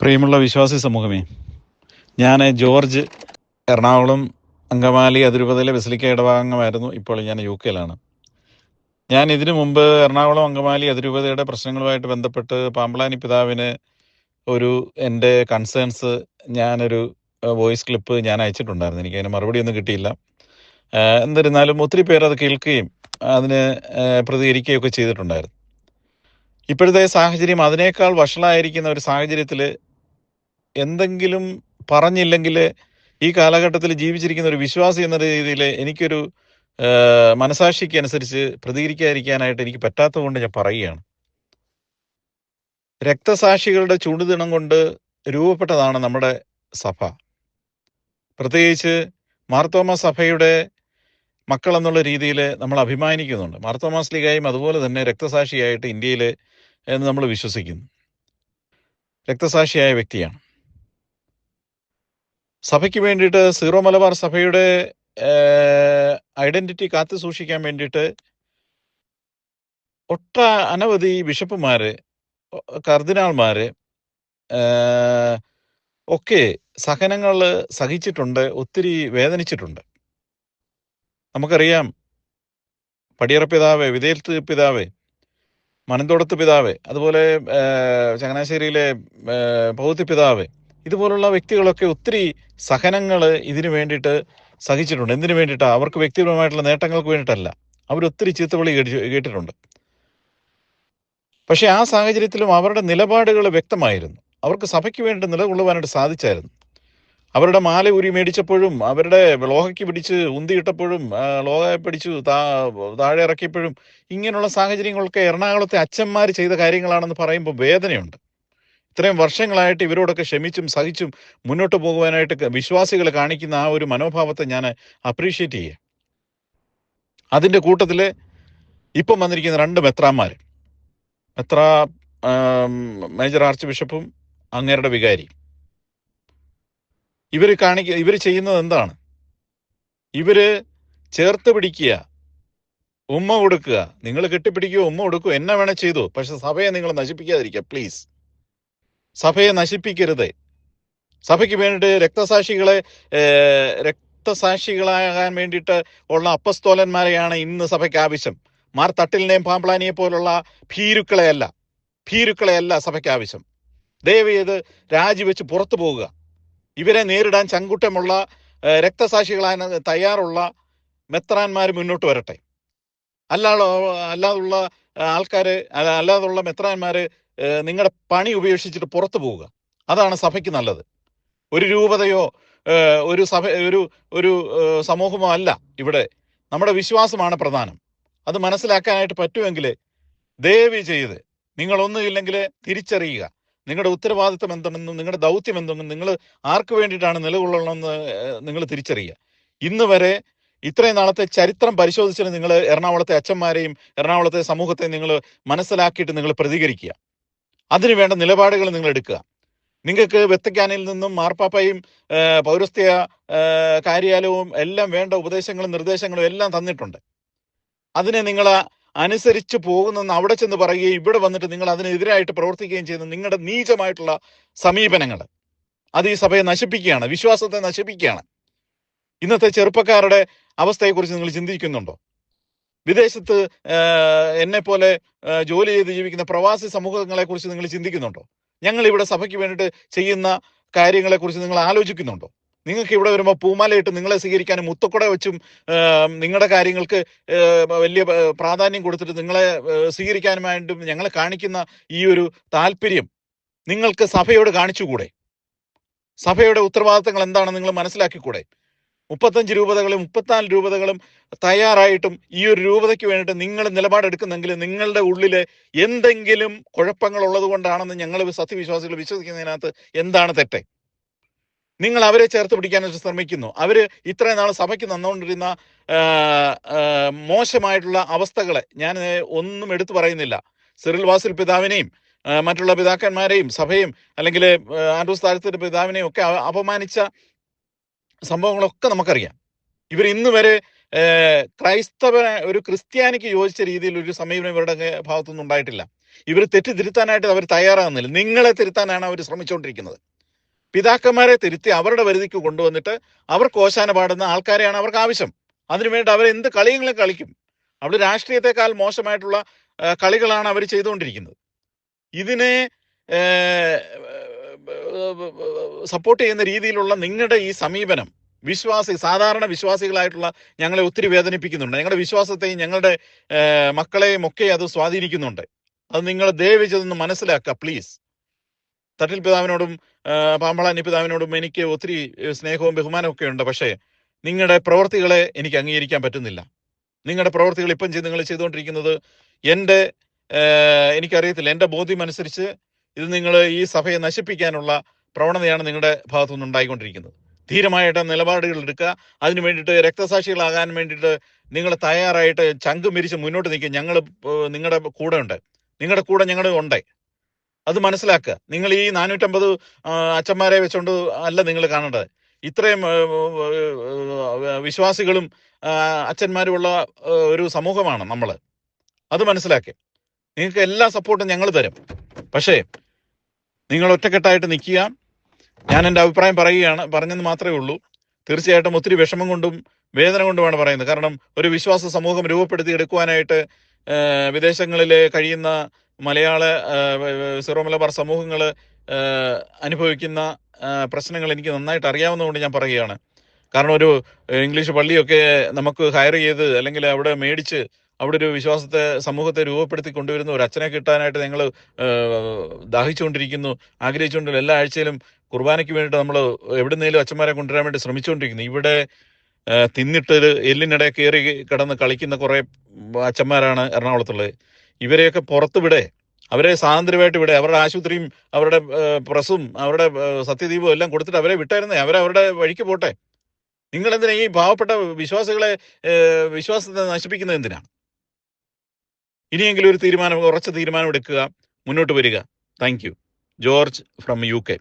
പ്രിയമുള്ള വിശ്വാസി സമൂഹമേ ഞാൻ ജോർജ് എറണാകുളം അങ്കമാലി അതിരൂപതയിലെ ബസിലിക്ക ഇടഭാഗമായിരുന്നു ഇപ്പോൾ ഞാൻ യു കെയിലാണ്. ഞാൻ ഇതിനു മുമ്പ് എറണാകുളം അങ്കമാലി അതിരൂപതയുടെ പ്രശ്നങ്ങളുമായിട്ട് ബന്ധപ്പെട്ട് പാമ്പളാനി പിതാവിന് ഒരു എന്റെ കൺസേൺസ് ഞാനൊരു വോയിസ് ക്ലിപ്പ് ഞാൻ അയച്ചിട്ടുണ്ടായിരുന്നു. എനിക്ക് അതിന് മറുപടി ഒന്നും കിട്ടിയില്ല. എന്നിരുന്നാലും ഒത്തിരി പേർ അത് കേൾക്കുകയും അതിന് പ്രതികരിക്കുകയൊക്കെ ചെയ്തിട്ടുണ്ടായിരുന്നു. ഇപ്പോഴത്തെ സാഹചര്യം അതിനേക്കാൾ വഷളായിരിക്കുന്ന ഒരു സാഹചര്യത്തിൽ എന്തെങ്കിലും പറഞ്ഞില്ലെങ്കിൽ ഈ കാലഘട്ടത്തിൽ ജീവിച്ചിരിക്കുന്ന ഒരു വിശ്വാസി എന്ന രീതിയിൽ എനിക്കൊരു മനസാക്ഷിക്ക് അനുസരിച്ച് പ്രതികരിക്കാതിരിക്കാനായിട്ട് എനിക്ക് പറ്റാത്തത് കൊണ്ട് ഞാൻ പറയുകയാണ്. രക്തസാക്ഷികളുടെ ചൂടുദിനം കൊണ്ട് രൂപപ്പെട്ടതാണ് നമ്മുടെ സഭ. പ്രത്യേകിച്ച് മാർത്തോമ സഭയുടെ മക്കൾ എന്നുള്ള രീതിയിൽ നമ്മൾ അഭിമാനിക്കുന്നുണ്ട്. മാർത്തോമാസ് ലീഗായും അതുപോലെ തന്നെ രക്തസാക്ഷിയായിട്ട് ഇന്ത്യയിൽ എന്ന് നമ്മൾ വിശ്വസിക്കുന്നു. രക്തസാക്ഷിയായ വ്യക്തിയാണ്. സഭയ്ക്ക് വേണ്ടിയിട്ട് സീറോ മലബാർ സഭയുടെ ഐഡന്റിറ്റി കാത്തു സൂക്ഷിക്കാൻ വേണ്ടിയിട്ട് ഒട്ട അനവധി ബിഷപ്പുമാര് കർദിനാൾമാര് ഒക്കെ സഹനങ്ങൾ സഹിച്ചിട്ടുണ്ട് ഒത്തിരി വേദനിച്ചിട്ടുണ്ട്. നമുക്കറിയാം പടിയറ വിധേയത്വ പിതാവ് മനന്തോടത്ത് പിതാവ് അതുപോലെ ചങ്ങനാശ്ശേരിയിലെ പൗത്തി പിതാവ് ഇതുപോലുള്ള വ്യക്തികളൊക്കെ ഒത്തിരി സഹനങ്ങൾ ഇതിനു വേണ്ടിയിട്ട് സഹിച്ചിട്ടുണ്ട്. എന്തിനു വേണ്ടിയിട്ടാ? അവർക്ക് വ്യക്തിപരമായിട്ടുള്ള നേട്ടങ്ങൾക്ക് വേണ്ടിയിട്ടല്ല. അവരൊത്തിരി ചീത്തവിളി കേട്ടി- കേട്ടിട്ടുണ്ട്. പക്ഷേ ആ സാഹചര്യത്തിലും അവരുടെ നിലപാടുകൾ വ്യക്തമായിരുന്നു. അവർക്ക് സഭയ്ക്ക് വേണ്ടി നിലകൊള്ളുവാനായിട്ട് സാധിച്ചായിരുന്നു. അവരുടെ മാല ഊരി മേടിച്ചപ്പോഴും അവരുടെ ലോഹയ്ക്ക് പിടിച്ച് ഉന്തിയിട്ടപ്പോഴും ലോഹയെ പിടിച്ചു താ താഴെ ഇറക്കിയപ്പോഴും ഇങ്ങനെയുള്ള സാഹചര്യങ്ങളൊക്കെ എറണാകുളത്തെ അച്ഛന്മാർ ചെയ്ത കാര്യങ്ങളാണെന്ന് പറയുമ്പോൾ വേദനയുണ്ട്. ഇത്രയും വർഷങ്ങളായിട്ട് ഇവരോടൊക്കെ ക്ഷമിച്ചും സഹിച്ചും മുന്നോട്ട് പോകുവാനായിട്ട് വിശ്വാസികൾ കാണിക്കുന്ന ആ ഒരു മനോഭാവത്തെ ഞാൻ അപ്രീഷിയേറ്റ് ചെയ്യുക അതിന്റെ കൂട്ടത്തിൽ ഇപ്പം വന്നിരിക്കുന്ന രണ്ട് മെത്രാന്മാർ മെത്ര മേജർ ആർച്ച് ബിഷപ്പും അങ്ങേരുടെ വികാരി. ഇവർ കാണിക്ക ഇവർ ചെയ്യുന്നത് എന്താണ്? ഇവർ ചേർത്ത് പിടിക്കുക ഉമ്മ കൊടുക്കുക. നിങ്ങൾ കെട്ടിപ്പിടിക്കുക ഉമ്മ കൊടുക്കുക എന്നെ വേണേ ചെയ്തു. പക്ഷെ സഭയെ നിങ്ങൾ നശിപ്പിക്കാതിരിക്കുക പ്ലീസ് സഭയെ നശിപ്പിക്കരുത്. സഭയ്ക്ക് വേണ്ടിയിട്ട് രക്തസാക്ഷികളെ രക്തസാക്ഷികളാകാൻ വേണ്ടിയിട്ട് ഉള്ള അപ്പസ്തോലന്മാരെയാണ് ഇന്ന് സഭയ്ക്ക് ആവശ്യം. മാർ തട്ടിലിനെയും പാമ്പ്ലാനിയെ പോലുള്ള ഭീരുക്കളെയല്ല ഭീരുക്കളെയല്ല സഭയ്ക്ക് ആവശ്യം. ദയവ് ചെയ്ത് രാജിവെച്ച് പുറത്തു പോവുക. ഇവരെ നേരിടാൻ ചങ്കുറ്റമുള്ള രക്തസാക്ഷികളായ തയ്യാറുള്ള മെത്രാന്മാർ മുന്നോട്ട് വരട്ടെ. അല്ലാതെ അല്ലാതുള്ള ആൾക്കാർ അല്ല- അല്ലാതുള്ള മെത്രാന്മാർ നിങ്ങളുടെ പണി ഉപേക്ഷിച്ചിട്ട് പുറത്തു പോവുക. അതാണ് സഭയ്ക്ക് നല്ലത്. ഒരു രൂപതയോ ഒരു സഭ ഒരു ഒരു സമൂഹമോ അല്ല ഇവിടെ. നമ്മുടെ വിശ്വാസമാണ് പ്രധാനം. അത് മനസ്സിലാക്കാനായിട്ട് പറ്റുമെങ്കിൽ ദയവ് ചെയ്ത് നിങ്ങളൊന്നുമില്ലെങ്കിൽ തിരിച്ചറിയുക. നിങ്ങളുടെ ഉത്തരവാദിത്തം എന്താണെന്നും നിങ്ങളുടെ ദൗത്യം എന്തെന്നും നിങ്ങൾ ആർക്ക് വേണ്ടിയിട്ടാണ് നിലകൊള്ളണമെന്ന് നിങ്ങൾ തിരിച്ചറിയുക. ഇന്ന് വരെ ഇത്രയും നാളത്തെ ചരിത്രം പരിശോധിച്ചിട്ട് നിങ്ങൾ എറണാകുളത്തെ അച്ഛന്മാരെയും എറണാകുളത്തെ സമൂഹത്തെയും നിങ്ങൾ മനസ്സിലാക്കിയിട്ട് നിങ്ങൾ പ്രതികരിക്കുക. അതിനുവേണ്ട നിലപാടുകൾ നിങ്ങൾ എടുക്കുക. നിങ്ങൾക്ക് വെത്തക്കാനിൽ നിന്നും മാർപ്പാപ്പയും പൗരസ്ത്യ കാര്യാലയവും എല്ലാം വേണ്ട ഉപദേശങ്ങളും നിർദ്ദേശങ്ങളും എല്ലാം തന്നിട്ടുണ്ട്. അതിനെ നിങ്ങൾ അനുസരിച്ച് പോകുന്നെന്ന് അവിടെ ചെന്ന് പറയുകയും ഇവിടെ വന്നിട്ട് നിങ്ങൾ അതിനെതിരായിട്ട് പ്രവർത്തിക്കുകയും ചെയ്യുന്ന നിങ്ങളുടെ നീചമായിട്ടുള്ള സമീപനങ്ങൾ. അത് ഈ സഭയെ നശിപ്പിക്കുകയാണ് വിശ്വാസത്തെ നശിപ്പിക്കുകയാണ്. ഇന്നത്തെ ചെറുപ്പക്കാരുടെ അവസ്ഥയെക്കുറിച്ച് നിങ്ങൾ ചിന്തിക്കുന്നുണ്ടോ? വിദേശത്ത് എന്നെ പോലെ ജോലി ചെയ്ത് ജീവിക്കുന്ന പ്രവാസി സമൂഹങ്ങളെ കുറിച്ച് നിങ്ങൾ ചിന്തിക്കുന്നുണ്ടോ? ഞങ്ങൾ ഇവിടെ സഭയ്ക്ക് വേണ്ടിയിട്ട് ചെയ്യുന്ന കാര്യങ്ങളെക്കുറിച്ച് നിങ്ങൾ ആലോചിക്കുന്നുണ്ടോ? നിങ്ങൾക്ക് ഇവിടെ വരുമ്പോൾ പൂമാലയിട്ട് നിങ്ങളെ സ്വീകരിക്കാനും മുത്തക്കുട വെച്ചും നിങ്ങളുടെ കാര്യങ്ങൾക്ക് വലിയ പ്രാധാന്യം കൊടുത്തിട്ട് നിങ്ങളെ സ്വീകരിക്കാനുമായിട്ടും ഞങ്ങളെ കാണിക്കുന്ന ഈ ഒരു താല്പര്യം നിങ്ങൾക്ക് സഭയോട് കാണിച്ചുകൂടെ? സഭയുടെ ഉത്തരവാദിത്തങ്ങൾ എന്താണെന്ന് നിങ്ങൾ മനസ്സിലാക്കിക്കൂടെ? മുപ്പത്തഞ്ച് രൂപതകളും മുപ്പത്തിനാല് രൂപതകളും തയ്യാറായിട്ടും ഈ ഒരു രൂപതയ്ക്ക് വേണ്ടിയിട്ട് നിങ്ങൾ നിലപാടെടുക്കുന്നെങ്കിൽ നിങ്ങളുടെ ഉള്ളിൽ എന്തെങ്കിലും കുഴപ്പങ്ങൾ ഉള്ളത് കൊണ്ടാണെന്ന് ഞങ്ങൾ സത്യവിശ്വാസികൾ വിശ്വസിക്കുന്നതിനകത്ത് എന്താണ് തെറ്റ്? നിങ്ങൾ അവരെ ചേർത്ത് പിടിക്കാനായിട്ട് ശ്രമിക്കുന്നു. അവർ ഇത്രയും നാൾ സഭയ്ക്ക് നന്നുകൊണ്ടിരുന്ന മോശമായിട്ടുള്ള അവസ്ഥകളെ ഞാൻ ഒന്നും എടുത്തു പറയുന്നില്ല. സിറിൽ വാസിൽ പിതാവിനെയും മറ്റുള്ള പിതാക്കന്മാരെയും സഭയും അല്ലെങ്കിൽ ആൻഡ്രൂസ് താഴത്തിന്റെ പിതാവിനെയും ഒക്കെ അപമാനിച്ച സംഭവങ്ങളൊക്കെ നമുക്കറിയാം. ഇവർ ഇന്ന് വരെ ക്രൈസ്തവ ഒരു ക്രിസ്ത്യാനിക്ക് യോജിച്ച രീതിയിൽ ഒരു സമീപനം ഇവരുടെ ഭാഗത്തുനിന്ന് ഉണ്ടായിട്ടില്ല ഇവർ തെറ്റ് തിരുത്താനായിട്ട് അവർ തയ്യാറാകുന്നില്ല. നിങ്ങളെ തിരുത്താനാണ് അവർ ശ്രമിച്ചുകൊണ്ടിരിക്കുന്നത് പിതാക്കന്മാരെ തിരുത്തി അവരുടെ വരുതിക്ക് കൊണ്ടുവന്നിട്ട് അവർക്ക് ഓശാന പാടുന്ന ആൾക്കാരെയാണ് അവർക്ക് ആവശ്യം. അതിനുവേണ്ടി അവർ എന്ത് കളികളും കളിക്കും. അവിടെ രാഷ്ട്രീയത്തെക്കാൾ മോശമായിട്ടുള്ള കളികളാണ് അവർ ചെയ്തുകൊണ്ടിരിക്കുന്നത്. ഇതിനെ സപ്പോർട്ട് ചെയ്യുന്ന രീതിയിലുള്ള നിങ്ങളുടെ ഈ സമീപനം വിശ്വാസി സാധാരണ വിശ്വാസികളായിട്ടുള്ള ഞങ്ങളെ ഒത്തിരി വേദനിപ്പിക്കുന്നുണ്ട്. ഞങ്ങളുടെ വിശ്വാസത്തെയും ഞങ്ങളുടെ മക്കളെയും ഒക്കെ അത് സ്വാധീനിക്കുന്നുണ്ട്. അത് നിങ്ങൾ ദയവ് മനസ്സിലാക്കുക പ്ലീസ്. തട്ടിൽ പിതാവിനോടും പാമ്പളാനി പിതാവിനോടും എനിക്ക് ഒത്തിരി സ്നേഹവും ബഹുമാനവും ഒക്കെ ഉണ്ട്. പക്ഷേ നിങ്ങളുടെ പ്രവൃത്തികളെ എനിക്ക് അംഗീകരിക്കാൻ പറ്റുന്നില്ല. നിങ്ങളുടെ പ്രവൃത്തികൾ ഇപ്പം ചെയ്ത് നിങ്ങൾ ചെയ്തുകൊണ്ടിരിക്കുന്നത് എന്റെ എനിക്കറിയത്തില്ല. എന്റെ ബോധ്യം അനുസരിച്ച് ഇത് നിങ്ങൾ ഈ സഭയെ നശിപ്പിക്കാനുള്ള പ്രവണതയാണ് നിങ്ങളുടെ ഭാഗത്തുനിന്ന് ഉണ്ടായിക്കൊണ്ടിരിക്കുന്നത്. ധീരമായിട്ട് നിലപാടുകൾ എടുക്കുക. അതിനു വേണ്ടിയിട്ട് രക്തസാക്ഷികളാകാൻ വേണ്ടിയിട്ട് നിങ്ങൾ തയ്യാറായിട്ട് ചങ്ക് മിരിച്ച് മുന്നോട്ട് നിൽക്കുക. ഞങ്ങൾ നിങ്ങളുടെ കൂടെ ഉണ്ട്. നിങ്ങളുടെ കൂടെ ഞങ്ങൾ ഉണ്ട്. അത് മനസ്സിലാക്കുക. നിങ്ങൾ ഈ നാനൂറ്റമ്പത് അച്ഛന്മാരെ വെച്ചുകൊണ്ട് അല്ല നിങ്ങൾ കാണേണ്ടത്. ഇത്രയും വിശ്വാസികളും അച്ഛന്മാരുമുള്ള ഒരു സമൂഹമാണ് നമ്മൾ. അത് മനസ്സിലാക്കി. നിങ്ങൾക്ക് എല്ലാ സപ്പോർട്ടും ഞങ്ങൾ തരും. പക്ഷേ നിങ്ങൾ ഒറ്റക്കെട്ടായിട്ട് നിൽക്കുക. ഞാൻ എന്റെ അഭിപ്രായം പറയുകയാണ് പറഞ്ഞെന്ന് മാത്രമേ ഉള്ളൂ. തീർച്ചയായിട്ടും ഒത്തിരി വിഷമം കൊണ്ടും വേദന കൊണ്ടുമാണ് പറയുന്നത്. കാരണം ഒരു വിശ്വാസ സമൂഹം രൂപപ്പെടുത്തി എടുക്കുവാനായിട്ട് വിദേശങ്ങളിൽ കഴിയുന്ന മലയാള സീറോ മലബാർ സമൂഹങ്ങൾ അനുഭവിക്കുന്ന പ്രശ്നങ്ങൾ എനിക്ക് നന്നായിട്ട് അറിയാവുന്നതുകൊണ്ട് ഞാൻ പറയുകയാണ്. കാരണം ഒരു ഇംഗ്ലീഷ് പള്ളിയൊക്കെ നമുക്ക് ഹയർ ചെയ്ത് അല്ലെങ്കിൽ അവിടെ മേടിച്ച് അവിടെ ഒരു വിശ്വാസത്തെ സമൂഹത്തെ രൂപപ്പെടുത്തി കൊണ്ടുവരുന്ന ഒരു അച്ഛനെ കിട്ടാനായിട്ട് ഞങ്ങൾ ദാഹിച്ചുകൊണ്ടിരിക്കുന്നു ആഗ്രഹിച്ചുകൊണ്ടിരുന്നു എല്ലാ ആഴ്ചയിലും കുർബാനയ്ക്ക് വേണ്ടിയിട്ട് നമ്മൾ എവിടുന്നേലും അച്ഛന്മാരെ കൊണ്ടുവരാൻ വേണ്ടി ശ്രമിച്ചുകൊണ്ടിരിക്കുന്നു. ഇവിടെ തിന്നിട്ട് എല്ലിനിടെ കയറി കിടന്ന് കളിക്കുന്ന കുറേ അച്ഛന്മാരാണ് എറണാകുളത്തുള്ളത്. ഇവരെയൊക്കെ പുറത്ത് വിടെ. അവരെ സ്വാതന്ത്ര്യമായിട്ട് വിടെ. അവരുടെ ആശുപത്രിയും അവരുടെ പ്രസും അവരുടെ സത്യദീപവും എല്ലാം കൊടുത്തിട്ട് അവരെ വിട്ടായിരുന്നേ. അവരെ അവരുടെ വഴിക്ക് പോട്ടെ. നിങ്ങൾ എന്തിനാ ഈ പാവപ്പെട്ട വിശ്വാസികളെ വിശ്വാസത്തെ നശിപ്പിക്കുന്നത് എന്തിനാണ് ഇനിയെങ്കിലും ഒരു തീരുമാനം ഉറച്ച തീരുമാനം എടുക്കുക മുന്നോട്ട് വരിക. Thank you. George from U K.